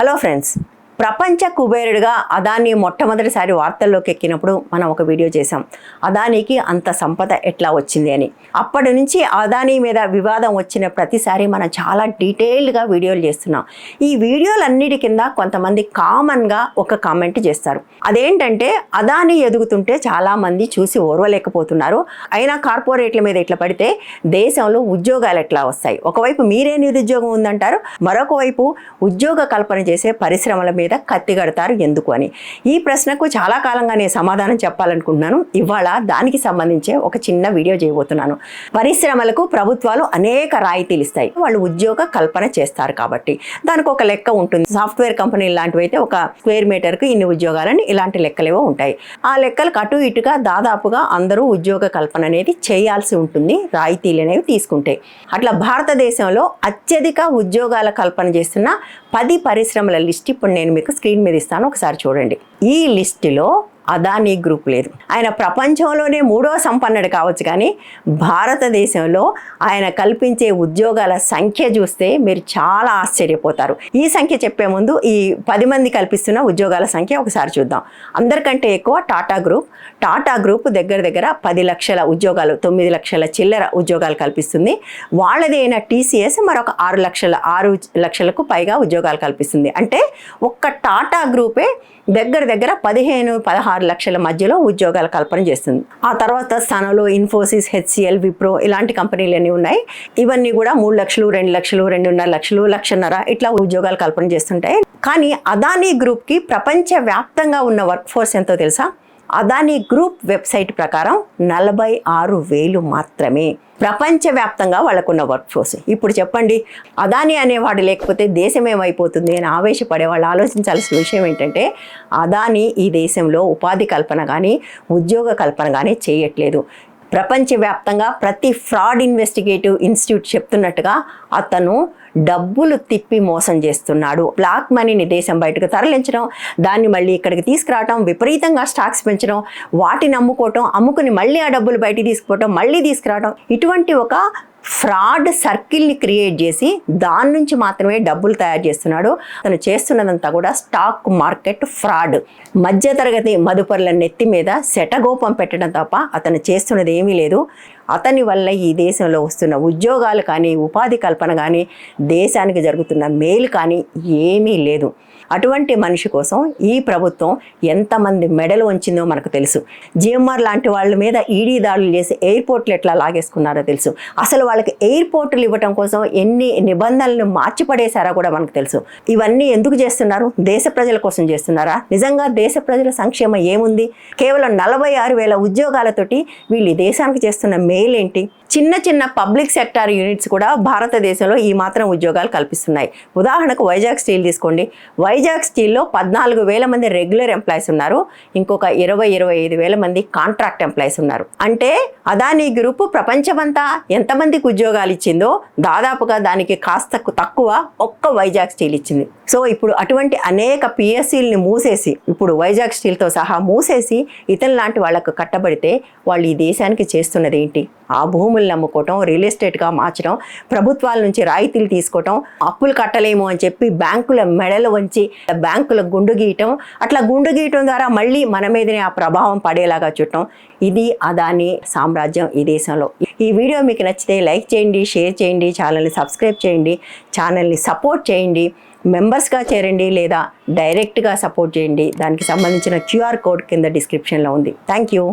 Hello friends ప్రపంచ కుబేరుడిగా అదాని మొట్టమొదటిసారి వార్తల్లోకి ఎక్కినప్పుడు మనం ఒక వీడియో చేసాం అదానికి అంత సంపద ఎట్లా వచ్చింది అని. అప్పటి నుంచి అదాని మీద వివాదం వచ్చిన ప్రతిసారి మనం చాలా డీటెయిల్డ్గా వీడియోలు చేస్తున్నాం. ఈ వీడియోలన్నిటి కింద కొంతమంది కామన్గా ఒక కామెంట్ చేస్తారు. అదేంటంటే అదాని ఎదుగుతుంటే చాలామంది చూసి ఓర్వలేకపోతున్నారు. అయినా కార్పొరేట్ల మీద ఇట్లా పడితే దేశంలో ఉద్యోగాలు ఎట్లా వస్తాయి? ఒకవైపు మీరే నిరుద్యోగం ఉందంటారు మరొక వైపు ఉద్యోగ కల్పన చేసే పరిశ్రమల మీద కత్తి కడతారు ఎందుకు అని. ఈ ప్రశ్నకు చాలా కాలంగా నేను సమాధానం చెప్పాలనుకుంటున్నాను. ఇవాళ దానికి సంబంధించే ఒక చిన్న వీడియో చేయబోతున్నాను. పరిశ్రమలకు ప్రభుత్వాలు అనేక రాయితీలు ఇస్తాయి. వాళ్ళు ఉద్యోగ కల్పన చేస్తారు కాబట్టి. దానికి ఒక లెక్క ఉంటుంది. సాఫ్ట్వేర్ కంపెనీ లాంటివి అయితే ఒక స్క్వేర్ మీటర్కు ఇన్ని ఉద్యోగాలని ఇలాంటి లెక్కలేవో ఉంటాయి. ఆ లెక్కలకు అటు ఇటుగా దాదాపుగా అందరూ ఉద్యోగ కల్పన అనేది చేయాల్సి ఉంటుంది. రాయితీలు అనేవి తీసుకుంటే. అట్లా భారతదేశంలో అత్యధిక ఉద్యోగాల కల్పన చేస్తున్న పది పరిశ్రమల లిస్ట్ ఇప్పుడు నేను మీకు స్క్రీన్ మీద ఇస్తాను ఒకసారి చూడండి. ఈ లిస్టులో అదానీ గ్రూప్ లేదు. ఆయన ప్రపంచంలోనే మూడో సంపన్నుడు కావచ్చు కానీ భారతదేశంలో ఆయన కల్పించే ఉద్యోగాల సంఖ్య చూస్తే మీరు చాలా ఆశ్చర్యపోతారు. ఈ సంఖ్య చెప్పే ముందు ఈ పది మంది కల్పిస్తున్న ఉద్యోగాల సంఖ్య ఒకసారి చూద్దాం. అందరికంటే ఎక్కువ టాటా గ్రూప్. టాటా గ్రూప్ దగ్గర దగ్గర పది లక్షల ఉద్యోగాలు తొమ్మిది లక్షల చిల్లర ఉద్యోగాలు కల్పిస్తుంది. వాళ్ళది అయిన టీసీఎస్ మరొక ఆరు లక్షల ఆరు లక్షలకు పైగా ఉద్యోగాలు కల్పిస్తుంది. అంటే ఒక్క టాటా గ్రూపే దగ్గర దగ్గర పదిహేను పదహారు లక్షల మధ్యలో ఉద్యోగాల కల్పన చేస్తుంది. ఆ తర్వాత స్థానంలో ఇన్ఫోసిస్ హెచ్సిఎల్ విప్రో ఇలాంటి కంపెనీలు అన్నీ ఉన్నాయి? ఇవన్నీ కూడా మూడు లక్షలు రెండు లక్షలు రెండున్నర లక్షలు లక్షన్నర ఇట్లా ఉద్యోగాలు కల్పన చేస్తుంటాయి. కానీ అదానీ గ్రూప్కి ప్రపంచ వ్యాప్తంగా ఉన్న వర్క్ ఫోర్స్ ఎంతో తెలుసా? అదానీ గ్రూప్ వెబ్సైట్ ప్రకారం నలభై ఆరు వేలు మాత్రమే ప్రపంచవ్యాప్తంగా వాళ్ళకున్న వర్క్ ఫోర్స్. ఇప్పుడు చెప్పండి అదాని అనేవాడు లేకపోతే దేశం ఏమైపోతుంది అని ఆవేశపడే వాళ్ళు ఆలోచించాల్సిన విషయం ఏంటంటే అదాని ఈ దేశంలో ఉపాధి కల్పన కానీ ఉద్యోగ కల్పన కానీ చేయట్లేదు. ప్రపంచవ్యాప్తంగా ప్రతి ఫ్రాడ్ ఇన్వెస్టిగేటివ్ ఇన్స్టిట్యూట్ చెప్తున్నట్టుగా అతను డబ్బులు తిప్పి మోసం చేస్తున్నాడు. బ్లాక్ మనీని దేశం బయటకు తరలించడం దాన్ని మళ్ళీ ఇక్కడికి తీసుకురావడం విపరీతంగా స్టాక్స్ పెంచడం వాటిని అమ్ముకోవటం అమ్ముకుని మళ్ళీ ఆ డబ్బులు బయటికి తీసుకుపోవటం మళ్ళీ తీసుకురావడం ఇటువంటి ఒక ఫ్రాడ్ సర్కిల్ని క్రియేట్ చేసి దాని నుంచి మాత్రమే డబ్బులు తయారు చేస్తున్నాడు. అతను చేస్తున్నదంతా కూడా స్టాక్ మార్కెట్ ఫ్రాడ్. మధ్యతరగతి మదుపరుల నెత్తి మీద శటగోపం పెట్టడం తప్ప అతను చేస్తున్నది ఏమీ లేదు. అతని వల్ల ఈ దేశంలో వస్తున్న ఉద్యోగాలు కానీ ఉపాధి కల్పన కానీ దేశానికి జరుగుతున్న మేలు కానీ ఏమీ లేదు. అటువంటి మనిషి కోసం ఈ ప్రభుత్వం ఎంతమంది మెడలు వంచిందో మనకు తెలుసు. జిఎంఆర్ లాంటి వాళ్ళ మీద ఈడీ దాడులు చేసి ఎయిర్పోర్ట్లు ఎట్లా లాగేసుకున్నారో తెలుసు. అసలు వాళ్ళకి ఎయిర్పోర్టులు ఇవ్వటం కోసం ఎన్ని నిబంధనలను మార్చిపడేశారో కూడా మనకు తెలుసు. ఇవన్నీ ఎందుకు చేస్తున్నారు? దేశ ప్రజల కోసం చేస్తున్నారా? నిజంగా దేశ ప్రజల సంక్షేమం ఏముంది? కేవలం నలభై ఆరు వేల ఉద్యోగాలతోటి వీళ్ళు దేశానికి చేస్తున్న మేలేంటి చిన్న చిన్న పబ్లిక్ సెక్టార్ యూనిట్స్ కూడా భారతదేశంలో ఈ మాత్రం ఉద్యోగాలు కల్పిస్తున్నాయి. ఉదాహరణకు వైజాగ్ స్టీల్ తీసుకోండి. వైజాగ్ వైజాగ్ స్టీల్లో పద్నాలుగు వేల మంది రెగ్యులర్ ఎంప్లాయీస్ ఉన్నారు. ఇంకొక ఇరవై ఇరవై ఐదు వేల మంది కాంట్రాక్ట్ ఎంప్లాయీస్ ఉన్నారు. అంటే అదానీ గ్రూప్ ప్రపంచమంతా ఎంతమందికి ఉద్యోగాలు ఇచ్చిందో దాదాపుగా దానికి కాస్త తక్కువ ఒక్క వైజాగ్ స్టీల్ ఇచ్చింది. సో ఇప్పుడు అటువంటి అనేక పిఎస్సీలని మూసేసి ఇప్పుడు వైజాగ్ స్టీల్తో సహా మూసేసి ఇతని లాంటి వాళ్ళకు కట్టబడితే వాళ్ళు ఈ దేశానికి చేస్తున్నది ఏంటి? ఆ భూములు అమ్ముకోవటం రియల్ ఎస్టేట్గా మార్చడం ప్రభుత్వాల నుంచి రాయితీలు తీసుకోవటం అప్పులు కట్టలేము అని చెప్పి బ్యాంకుల మెడలు వంచి బ్యాంకుల గుండు గీయటం అట్లా గుండు గీయటం ద్వారా మళ్ళీ మన మీదనే ఆ ప్రభావం పడేలాగా చూడటం ఇది అదాని సామ్రాజ్యం ఈ దేశంలో. ఈ వీడియో మీకు నచ్చితే లైక్ చేయండి షేర్ చేయండి ఛానల్ని సబ్స్క్రైబ్ చేయండి ఛానల్ని సపోర్ట్ చేయండి. మెంబర్స్గా చేరండి లేదా డైరెక్ట్గా సపోర్ట్ చేయండి. దానికి సంబంధించిన క్యూఆర్ కోడ్ కింద డిస్క్రిప్షన్లో ఉంది. Thank you